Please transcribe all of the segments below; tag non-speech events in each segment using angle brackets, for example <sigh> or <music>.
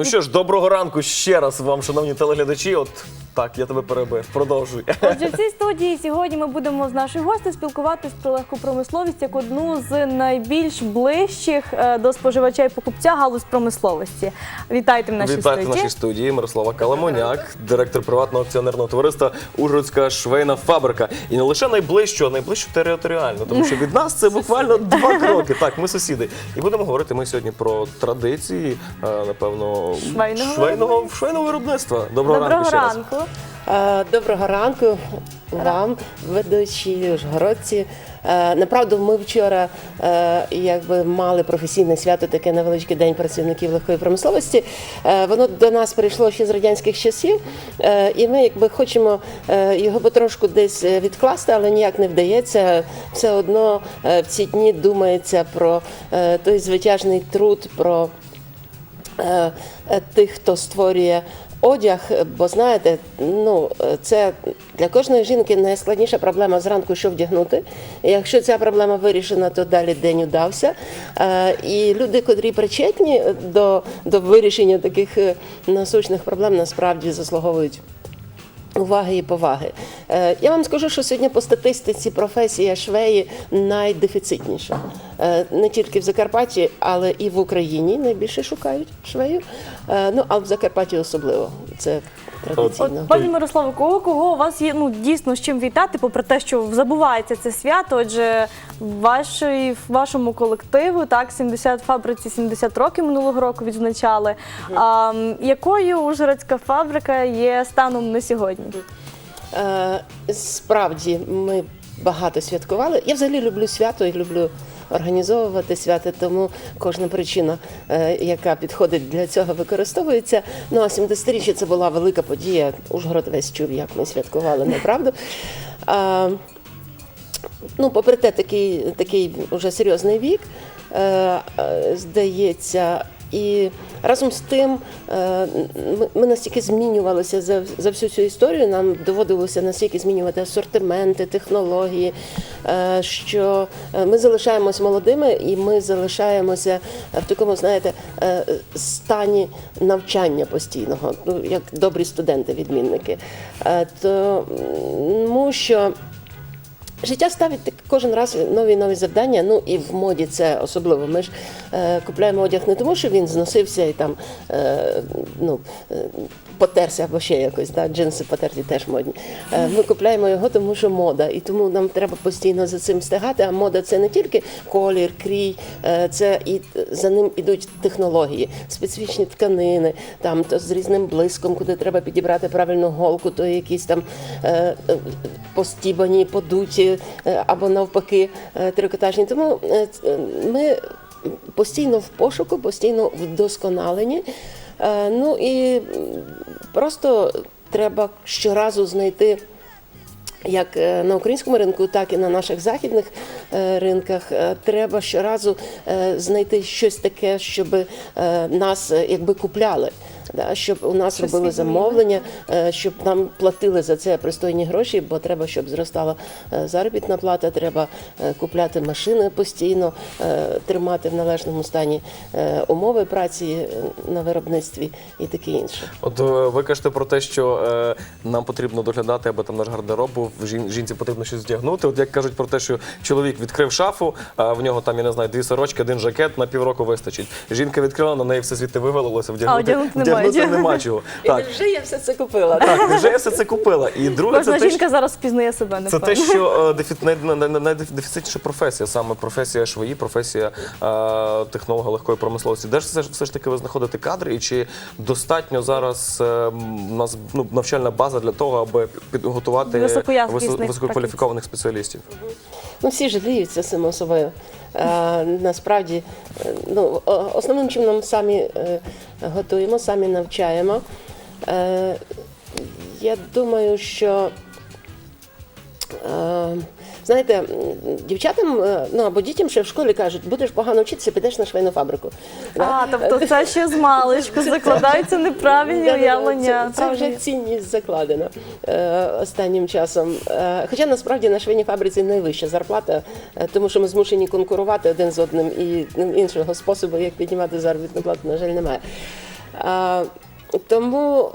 Ну що ж, доброго ранку ще раз вам, шановні телеглядачі. От так, я тебе перебив. Продовжуй. <laughs> Отже, в цій студії сьогодні ми будемо з нашою гостею спілкуватись про легку промисловість як одну з найбільш ближчих е, до споживача і покупця галузь промисловості. Вітайте в нашій Вітайте в студії. нашій студії Мирослава Каламоняк, директор приватного акціонерного товариства Ужгородська швейна фабрика. І не лише найближчу, а найближчу територіально, тому що від нас це буквально два <laughs> кроки. Так, ми сусіди. І будемо говорити ми сьогодні про традиції, е, напевно, Швейного швейного, швейного виробництва. Доброго, Доброго ранку ще раз. ранку. Е, Доброго ранку вам, ведучі Ужгородці. Е, Направду, ми вчора е, якби мали професійне свято, таке невеличкий день працівників легкої промисловості. Воно до нас прийшло ще з радянських часів, і ми якби хочемо його потрошку десь відкласти, але ніяк не вдається. Все одно в ці дні думається про той звитяжний труд, про тих, хто створює одяг, бо знаєте, ну е, це для кожної жінки найскладніша проблема зранку, що вдягнути. Якщо ця проблема вирішена, то далі день удався. Е, І люди, котрі причетні до, до вирішення таких е, насущних проблем, насправді заслуговують. Уваги і поваги. Е, Я вам скажу, що сьогодні по статистиці професія швеї найдефіцитніша. Е, Не тільки в Закарпатті, але і в Україні найбільше шукають швею. Е, Ну а в Закарпатті особливо. Це традиційно. От, пані Мирославе, кого кого у вас є ну дійсно з чим вітати, попри те, що забувається це свято, отже, вашої вашому колективу, так, 70 фабриці 70 років минулого року відзначали. А, м, якою Ужгородська фабрика є станом на сьогодні? Е, Справді ми багато святкували. Я взагалі люблю свято і люблю організовувати свята, тому кожна причина, е, яка підходить для цього, використовується. Ну а 70-річчя це була велика подія. Ужгород весь чув, як ми святкували, направду. А, Ну, попри те, такий, такий уже серйозний вік, е, е, здається, і разом з тим е, ми, настільки змінювалися за, за всю цю історію. Нам доводилося настільки змінювати асортименти, технології, е, що е, ми залишаємось молодими і ми залишаємося в такому, знаєте, стані навчання постійного, ну як добрі студенти-відмінники. Тому що. Життя ставить так кожен раз нові нові завдання. Ну і в моді це особливо. Ми ж е, купляємо одяг не тому, що він зносився і там е, ну, е, потерся або ще якось. Да? Джинси потерті теж модні. Е, ми купляємо його, тому що мода, і тому нам треба постійно за цим встигати. А мода це не тільки колір, крій, е, це і за ним ідуть технології, специфічні тканини, там то з різним блиском, куди треба підібрати правильну голку, то якісь там е, постібані, подуті або навпаки трикотажні. Тому ми постійно в пошуку, постійно вдосконаленні. Е, Ну і просто треба щоразу знайти. Як е, на українському ринку, так і на наших західних е, ринках е, треба щоразу знайти щось таке, щоб нас якби купляли. Да, щоб у нас Щось робили замовлення, е, щоб нам платили за це пристойні гроші, бо треба, щоб зростала е, заробітна плата, треба е, купляти машини постійно, тримати в належному стані умови праці на виробництві і таке інше. От ви кажете про те, що нам потрібно доглядати, аби там наш гардероб був, жінці потрібно щось вдягнути. От як кажуть про те, що чоловік відкрив шафу, а в нього там, я не знаю, дві сорочки, один жакет на півроку вистачить. Жінка відкрила, на неї все звідти вивалилося, вдягнути, вдягнути немає вдягнути чого. нема чого. Так, І вже я все це купила. так, вже я все це купила. І друге, Кожна це те, жінка зараз впізнає себе Це те, що <laughs> е, най, най, най, найдефіцитніша професія, саме професія швої, професія е, технолога легкої промисловості. Де ж все, ж- все ж таки ви знаходите кадри, і чи достатньо зараз е, у нас ну, навчальна база для того, аби підготувати висококваліфікованих спеціалістів? Ну, всі жаліються само собою. А, насправді, е, ну, основним чином самі е, готуємо, самі навчаємо. Е, я думаю, що е, знаєте, дівчатам е, ну або дітям ще в школі кажуть, будеш погано вчитися, підеш на швейну фабрику. А, тобто це ще з маличку <laughs> закладаються неправильні уявлення. Це, вже цінність закладена е, останнім часом. Е, хоча насправді на швейній фабриці найвища зарплата, тому що ми змушені конкурувати один з одним, і іншого способу, як піднімати заробітну плату, на жаль, немає. Тому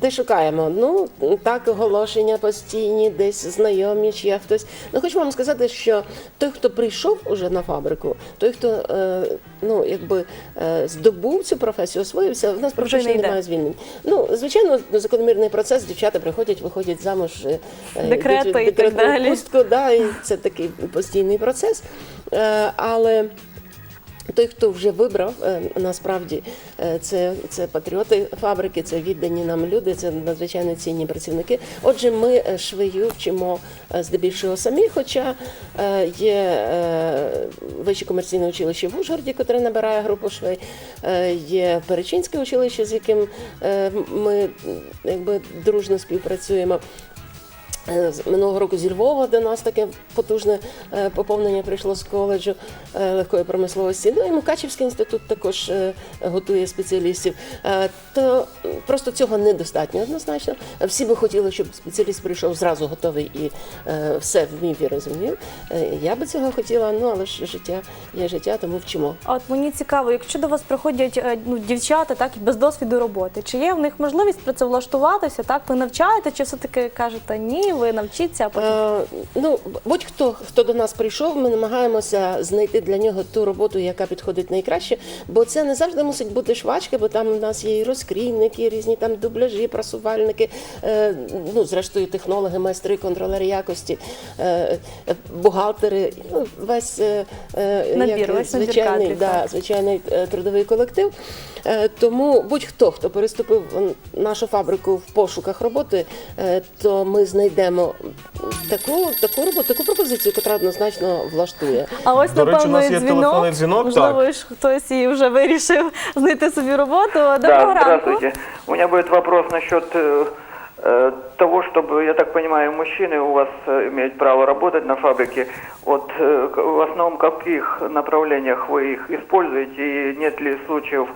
де шукаємо? Ну, так, оголошення постійні, десь знайомі, чи я хтось. Ну, хочу вам сказати, що той, хто прийшов уже на фабрику, той, хто е, ну, якби, е, здобув цю професію, освоївся, в нас практично не немає звільнень. Ну, звичайно, закономірний процес, дівчата приходять, виходять замуж, е, е, Декрети і так декретну далі. відпустку, да, і це такий постійний процес. Е, але той, хто вже вибрав, е, насправді е, це, це патріоти фабрики, це віддані нам люди, це надзвичайно цінні працівники. Отже, ми е, швею вчимо здебільшого самі, хоча є вище комерційне училище в Ужгороді, яке набирає групу швей, є Перечинське училище, з яким ми якби дружно співпрацюємо. Е, Минулого року зі Львова до нас таке потужне е, поповнення прийшло з коледжу е, легкої промисловості. Ну і Мукачівський інститут також готує спеціалістів. То просто цього недостатньо однозначно. Всі би хотіли, щоб спеціаліст прийшов зразу готовий і все вмів і розумів. Я би цього хотіла, ну але ж життя є життя, тому вчимо. А От мені цікаво, якщо до вас приходять ну, дівчата, так і без досвіду роботи, чи є в них можливість працевлаштуватися? Так, ви навчаєте, чи все таки кажете ні, ви навчіться, а потім Е, ну, будь-хто, хто до нас прийшов, ми намагаємося знайти для нього ту роботу, яка підходить найкраще, бо це не завжди мусить бути швачка, бо там у нас є і розкрійники, і різні там дубляжі, прасувальники, е, ну, зрештою, технологи, майстри, контролери якості, е, е, бухгалтери, ну, весь е, е, Набір, весь набір звичайний, кадрів, да, так. звичайний е, трудовий колектив. Е, Тому будь-хто, хто переступив в нашу фабрику в пошуках роботи, е, то ми знайдемо таку, таку роботу, таку пропозицію, яка однозначно влаштує. А ось До речі, у напевно нас і є дзвінок. телефонний дзвінок, Можливо, так. ж хтось і вже вирішив знайти собі роботу. Доброго Да, ранку. здравствуйте. У меня будет вопрос насчет э, э, того, чтобы, я так понимаю, мужчины у вас э, имеют право работать на фабрике. Вот э, к- в основном каких направлениях вы их используете и нет ли случаев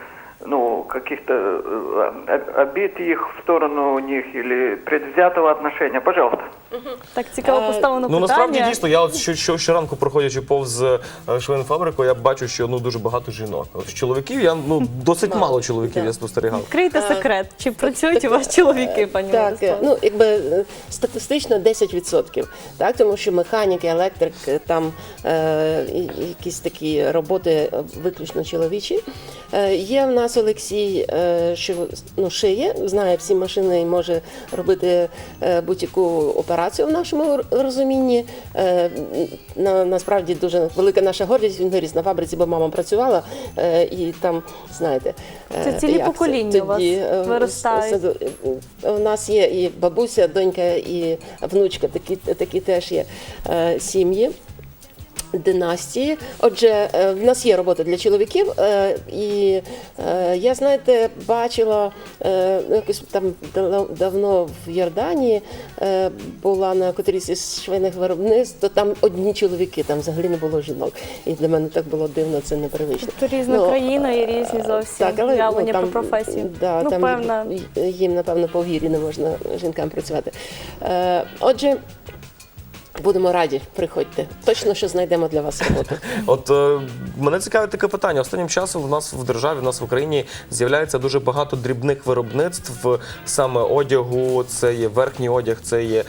ну, каких-то э, обид их в сторону них или предвзятого отношения? Пожалуйста. Так цікаво Е, поставлено Ну питання. насправді дійсно, я от що, що щоранку проходячи повз е, швейну фабрику, я бачу, що ну дуже багато жінок. От з чоловіків я ну досить мало чоловіків я спостерігав. Відкрийте секрет, чи працюють у вас чоловіки, пані Так, Мирослава? ну якби е, статистично 10%, так, тому що механік, електрик, е, там е, і- і якісь такі роботи е, виключно чоловічі. Е, є в нас Олексій, е, що ну, шиє, знає всі машини і може робити е, будь-яку операцію в нашому розумінні. Е, на, насправді дуже велика наша гордість. Він виріс на фабриці, бо мама працювала, е, і там, знаєте, е, Це цілі як покоління у вас е, виростають. у нас є і бабуся, донька, і внучка, такі, такі теж є е, сім'ї. Династії. Отже, е, в нас є робота для чоловіків, е, і е, я, знаєте, бачила ну, якось там давно в Йорданії була на котрійсь із швейних виробництв, то там одні чоловіки, там взагалі не було жінок. І для мене так було дивно, це непривично. Тобто різна Ну, країна і різні зовсім уявлення про професію. Да, ну, там певна. їм, напевно, по вірі не можна жінкам працювати. Отже, будемо раді, приходьте. Точно, що знайдемо для вас роботу. <laughs> От е, мене цікавить таке питання. Останнім часом в нас в державі, в нас в Україні з'являється дуже багато дрібних виробництв саме одягу. Це є верхній одяг, це є е,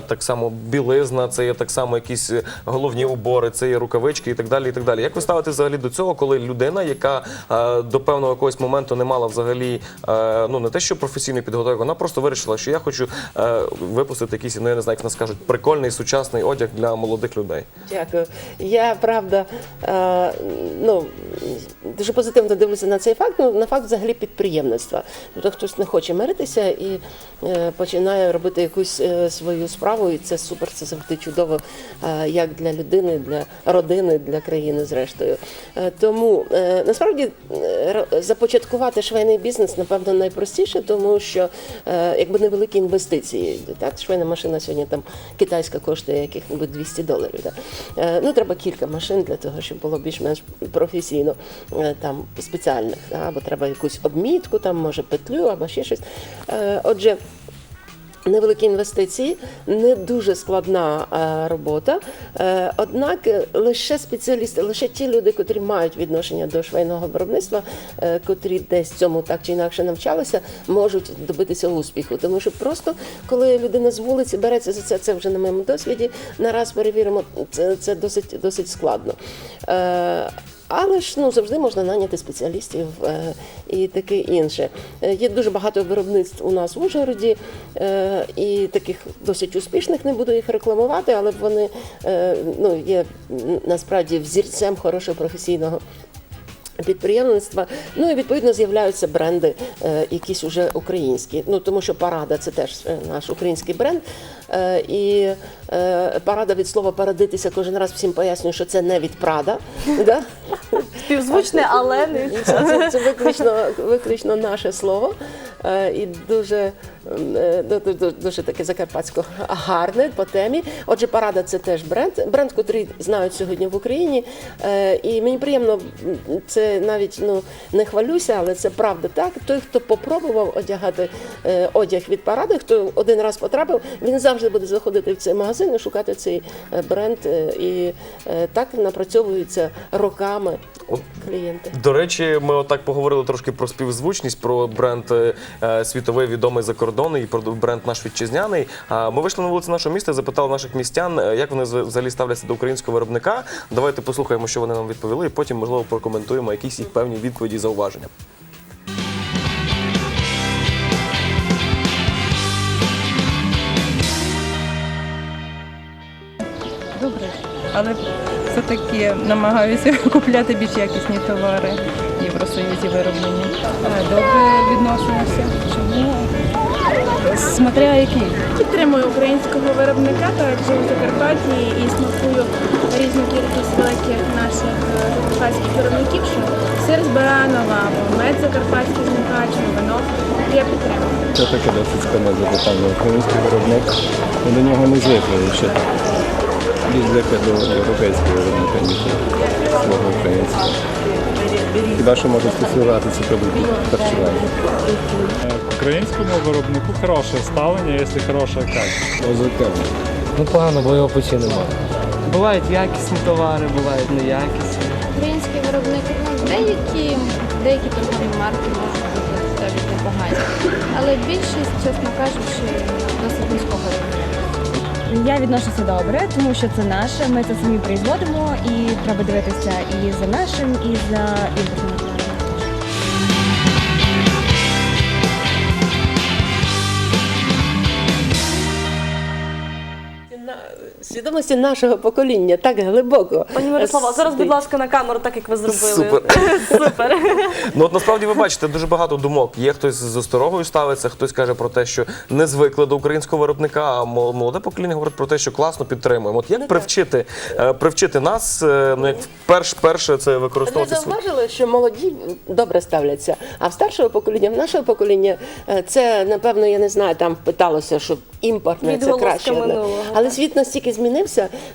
так само білизна, це є так само якісь е, головні убори, це є рукавички і так далі. І так далі. Як ви ставитесь взагалі до цього, коли людина, яка е, до певного якогось моменту не мала взагалі е, ну не те, що професійної підготовки, вона просто вирішила, що я хочу е, випустити якийсь, ну я не знаю, як нас кажуть, прикольний сучасний одяг для молодих людей. Дякую. Я правда е, ну, дуже позитивно дивлюся на цей факт, ну, на факт взагалі підприємництва. Тобто хтось не хоче миритися і е, починає робити якусь е, свою справу, і це супер, це завжди чудово, як для людини, для родини, для країни, зрештою. Тому насправді започаткувати швейний бізнес, напевно, найпростіше, тому що якби невеликі інвестиції. Так, швейна машина сьогодні там китайська коштує яких-небудь 200 доларів. Так. Е, ну, треба кілька машин для того, щоб було більш-менш професійно е, там спеціальних. Да, або треба якусь обмітку, там може петлю або ще щось. Е, отже. Невеликі інвестиції, не дуже складна е, робота. Е, однак е, лише спеціалісти, лише ті люди, котрі мають відношення до швейного виробництва, котрі десь цьому так чи інакше навчалися, можуть добитися успіху. Тому що просто коли людина з вулиці береться за це, це вже на моєму досвіді. Нараз перевіримо, це, це досить досить складно. Але ж ну завжди можна наняти спеціалістів е, і таке інше. Е, є дуже багато виробництв у нас в Ужгороді, е, і таких досить успішних не буду їх рекламувати, але вони ну, є насправді взірцем хорошого професійного. Підприємництва, ну і відповідно з'являються бренди, е, якісь уже українські. Ну тому що парада це теж наш український бренд. Е, і е, парада від слова парадитися кожен раз всім пояснюю, що це не від Прада. <laughs> Да? Співзвучне, але не Це, це, виключно, виключно наше слово. Е, І дуже, дуже таке закарпатсько гарне по темі. Отже, парада це теж бренд, бренд, який знають сьогодні в Україні. І мені приємно, це навіть ну не хвалюся, але це правда так. Той, хто попробував одягати одяг від паради, хто один раз потрапив, він завжди буде заходити в цей магазин і шукати цей е, бренд. е, І е, так напрацьовуються роками клієнти. До речі, ми отак поговорили трошки про співзвучність, про бренд світовий відомий за кордони і про бренд наш вітчизняний. А ми вийшли на вулиці нашого міста, і запитали наших містян, як вони взагалі ставляться до українського виробника. Давайте послухаємо, що вони нам відповіли, і потім можливо прокоментуємо якісь їх певні відповіді і зауваження. Але все-таки намагаюся <laughs> купляти більш якісні товари в Євросоюзі вироблені. Добре відносимося. Чому? Смотря який. Підтримую українського виробника, так як живу в Закарпатті і смакую різну кількість великих наших е, закарпатських виробників, що сир з Баранова, мед закарпатський з Мукачева, вино. Я підтримую. Це таке досить складне запитання. Український виробник ми до нього не звикли. Більш звикли до європейського виробника, ніж свого українського. Хіба що може стосуватися продуктів харчування. К українському виробнику хороше ставлення, якщо хороша качество. Ну погано, бо його почти немає. Бувають якісні товари, бувають неякісні. Український виробник, ну, деякі, деякі торгові марки можуть бути навіть непогані. Але більшість, чесно кажучи, досить низького рівня. Я відношуся добре, тому що це наше. Ми це самі производимо і треба дивитися і за нашим, і за імпортним. Свідомості нашого покоління так глибоко. Пані Мирослава, зараз, будь ласка, на камеру, так як ви зробили. Супер. <laughs> Супер. Ну от насправді ви бачите дуже багато думок. Є хтось з осторогою ставиться, хтось каже про те, що не звикли до українського виробника. А молоде покоління говорить про те, що класно підтримуємо. От як привчити, е, привчити нас, е, ну як перш перше це Ви використовувати свій- зауважили, що молоді добре ставляться, а в старшого покоління, в нашого покоління, е, це напевно, я не знаю, там питалося, що імпортне це краще. минулого, Але так. світ настільки змінився,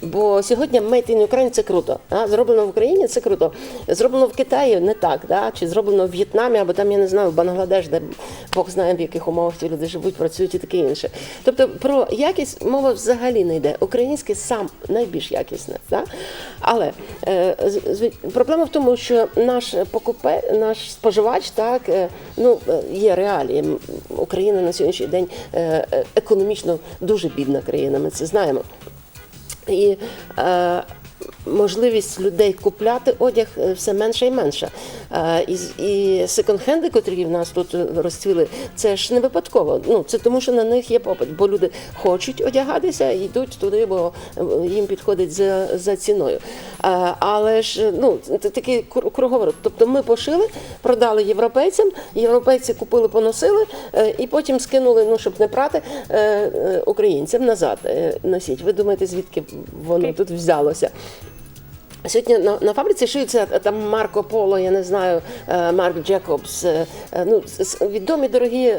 бо сьогодні Made in Ukraine – це круто. А? Зроблено в Україні це круто. Зроблено в Китаї не так, да? чи зроблено в В'єтнамі, або там, я не знаю, в Бангладеш, де Бог знає, в яких умовах ці люди живуть, працюють і таке інше. Тобто про якість мова взагалі не йде. Українське сам найбільш якісне. Да? Але е, проблема в тому, що наш покупе, наш споживач, так е, ну є реалії. Україна на сьогоднішній день е, е, економічно дуже бідна країна. Ми це знаємо. І е, можливість людей купляти одяг е, все менше і менше. Е, і, і секонд-хенди, котрі в нас тут розцвіли, це ж не випадково. Ну, це тому, що на них є попит, бо люди хочуть одягатися і йдуть туди, бо е, їм підходить за, за ціною. Е, але ж ну, це такий кру- круговорот. Тобто ми пошили, продали європейцям, європейці купили, поносили е, і потім скинули, ну, щоб не прати, е, е, українцям назад е, носіть. Ви думаєте, звідки воно тут взялося? Сьогодні на, на фабриці шиються е, там Марко Поло, я не знаю, е, Марк Джекобс, е, ну, відомі дорогі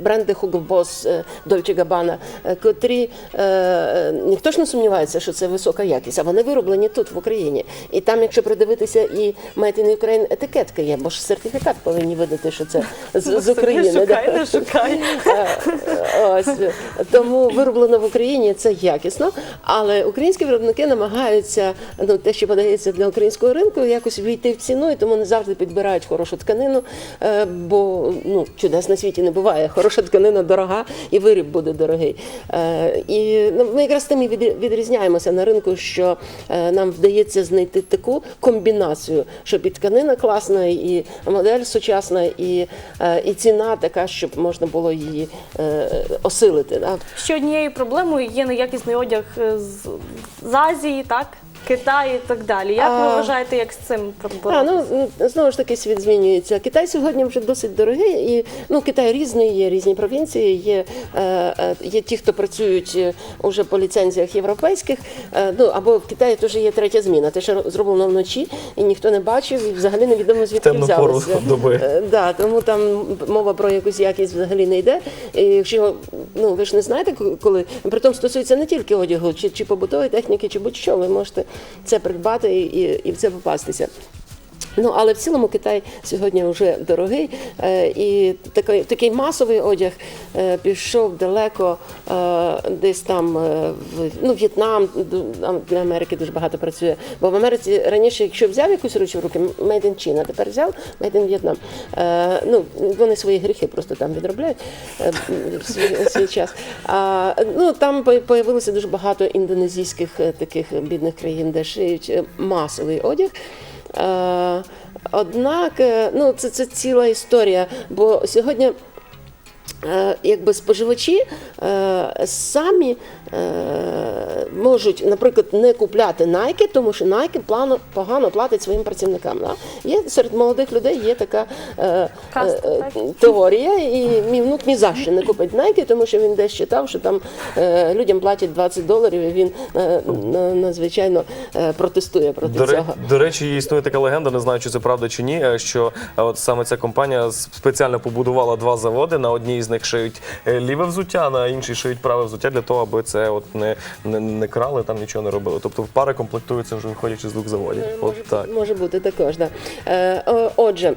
бренди Hugo Boss, Dolce Gabbana, котрі ніхто ж не сумнівається, що це висока якість, а вони вироблені тут, в Україні. І там, якщо придивитися, і Made in Ukraine етикетка є, бо ж сертифікат повинні видати, що це з, з України. Шукай, не шукай. Ось тому вироблено в Україні це якісно, але українські виробники намагаються ну те, що подається для українського ринку, якось війти в ціну, і тому не завжди підбирають хорошу тканину. е, Бо ну чудес на світі не буває. Хороша тканина дорога, і виріб буде дорогий. Е, І ну, ми якраз тим і відрізняємося на ринку, що е, нам вдається знайти таку комбінацію, щоб і тканина класна, і модель сучасна, і, і ціна така, щоб можна було її осилити. Ще однією проблемою є неякісний одяг з, з Азії, так? Китай і так далі. Як ви А. вважаєте, як з цим А, боротися? ну знову ж таки світ змінюється. Китай сьогодні вже досить дорогий, і ну Китай різний, є різні провінції. Є, е, е, є ті, хто працюють е, уже по ліцензіях європейських. Е, ну або в Китаї теж є третя зміна. Те, що зроблено вночі, і ніхто не бачив, і взагалі невідомо звідки темну пору взялося. <laughs> доби. Е, Да, тому там мова про якусь якість взагалі не йде. І якщо ну ви ж не знаєте, коли притом стосується не тільки одягу, чи, чи побутової техніки, чи будь-що, ви можете це придбати і, і, в це попастися. Ну, але в цілому Китай сьогодні вже дорогий, е, і такий, такий масовий одяг е, пішов далеко, е, десь там в ну, В'єтнам, для Америки дуже багато працює. Бо в Америці раніше, якщо взяв якусь річ в руки, Made in China, тепер взяв Made in Vietnam. Ну, вони свої гріхи просто там відробляють в свій, час. А, ну, там появилося дуже багато індонезійських таких бідних країн, де шиють масовий одяг. Е, Однак, е, ну це, це ціла історія, бо сьогодні. е, Якби споживачі самі можуть, наприклад, не купляти Nike, тому що Nike плану погано платить своїм працівникам. Да? Є серед молодих людей є така е, е, теорія, і мій внук ні за що не купить Nike, тому що він десь читав, що там е, людям платять 20 доларів, і він е, надзвичайно е, протестує проти До, ре- цього. до речі, існує така легенда, не знаю, чи це правда чи ні. е, Що е, от саме ця компанія спеціально побудувала два заводи. На одній з них шиють е, ліве взуття, на іншій шиють праве взуття для того, аби це от не, не, не крали, там нічого не робили. Тобто пари комплектуються вже виходячи з двох заводів. От Може, так. може бути також, да. Е, отже.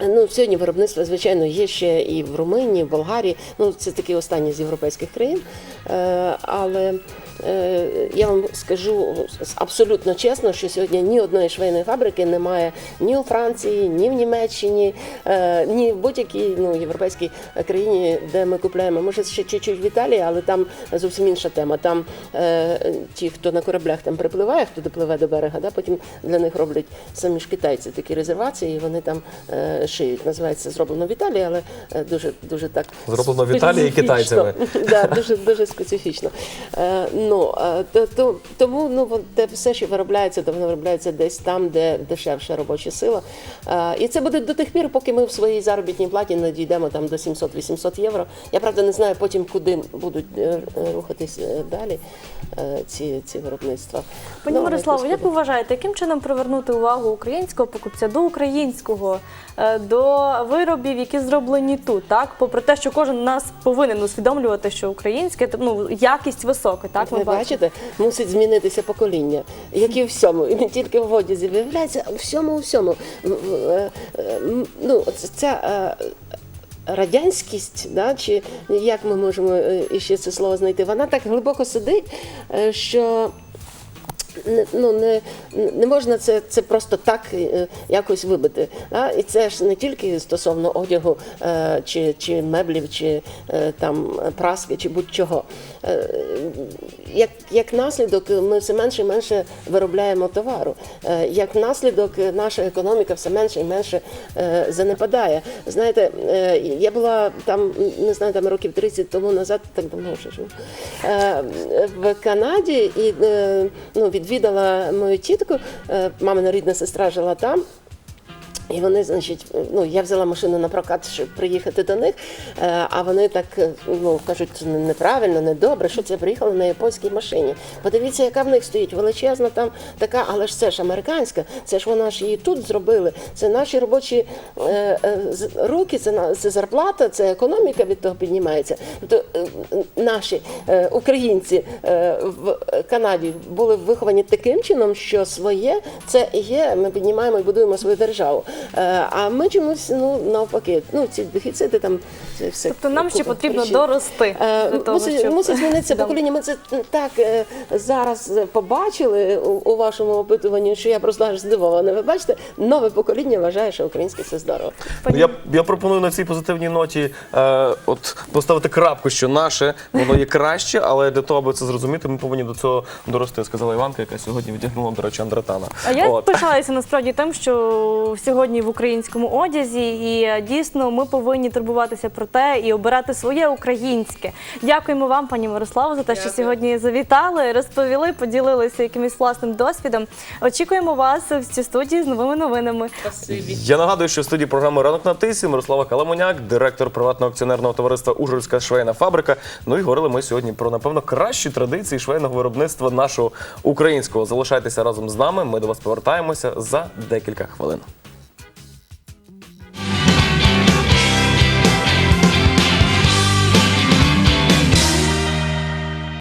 Ну, сьогодні виробництво, звичайно, є ще і в Румунії, в Болгарії. Ну, це такі останні з європейських країн. Е, але е, я вам скажу абсолютно чесно, що сьогодні ні одної швейної фабрики немає ні у Франції, ні в Німеччині, е, ні в будь-якій ну, європейській країні, де ми купляємо. Може, ще чуть-чуть в Італії, але там зовсім інша тема. Там е, ті, хто на кораблях там припливає, хто допливе до берега, да, потім для них роблять самі ж китайці такі резервації, і вони там е, шиють. Називається зроблено в Італії, але е, дуже дуже так Зроблено в Італії специфічно. китайцями. <laughs> Да, дуже дуже специфічно. Ну е, то, то, тому ну те все, що виробляється, то воно виробляється десь там, де дешевша робоча сила. Е, і це буде до тих пір, поки ми в своїй заробітній платі не дійдемо там до 700-800 євро. Я правда не знаю потім, куди будуть е, рухатись далі ці, ці виробництва. Пані Ну, але Мирославо, як ви вважаєте, яким чином привернути увагу українського покупця до українського, до виробів, які зроблені тут, так? Попри те, що кожен нас повинен усвідомлювати, що українське ну, якість висока, так? Ви бачите, мусить змінитися покоління, як і в всьому, і не тільки в одязі, виявляється, у всьому, у всьому. Е, е, Ну, ця е, радянськість, да, чи як ми можемо е, іще це слово знайти, вона так глибоко сидить, що. Не, ну, не, не можна це, це просто так якось вибити. Да? І це ж не тільки стосовно одягу чи, чи меблів, чи там праски, чи будь-чого. Е, як, як наслідок, ми все менше і менше виробляємо товару. Е, як наслідок, наша економіка все менше і менше е, занепадає. Знаєте, я була там, не знаю, там років 30 тому назад, так давно вже живу, в Канаді і ну, відвідала мою тітку, мамина рідна сестра жила там. І вони, значить, ну я взяла машину на прокат, щоб приїхати до них. е, А вони так е, ну кажуть, неправильно, недобре. Що це приїхали на японській машині? Подивіться, яка в них стоїть величезна там така, але ж це ж американська, це ж вона ж її тут зробили. Це наші робочі е, е, руки, це це зарплата, це економіка від того піднімається. Тобто е, наші е, українці е, в Канаді були виховані таким чином, що своє це є. Ми піднімаємо і будуємо свою державу. Е, А ми чомусь ну навпаки, ну ці дефіцити там це все. Тобто нам ще потрібно причин. дорости Е, до того, мусить, щоб- мусить змінитися покоління. Ми це так е, зараз побачили у, вашому опитуванні, що я просто аж здивована. Ви бачите, нове покоління вважає, що українське це здорово. Ну, Я, я пропоную на цій позитивній ноті е, от поставити крапку, що наше воно є краще, але для того, аби це зрозуміти, ми повинні до цього дорости, сказала Іванка, яка сьогодні відігнула, до речі, Андратана. А я От. пишаюся насправді тим, що сьогодні в українському одязі, і е, дійсно ми повинні турбуватися про те і обирати своє українське. Дякуємо вам, пані Мирославо, за те, що сьогодні завітали, розповіли, поділилися якимось власним досвідом. Очікуємо вас в цій студії з новими новинами. Я нагадую, що в студії програми Ранок на тисі Мирослава Каламоняк, директор приватного акціонерного товариства Ужгородська швейна фабрика. Ну і говорили ми сьогодні про напевно кращі традиції швейного виробництва нашого українського. Залишайтеся разом з нами. Ми до вас повертаємося за декілька хвилин.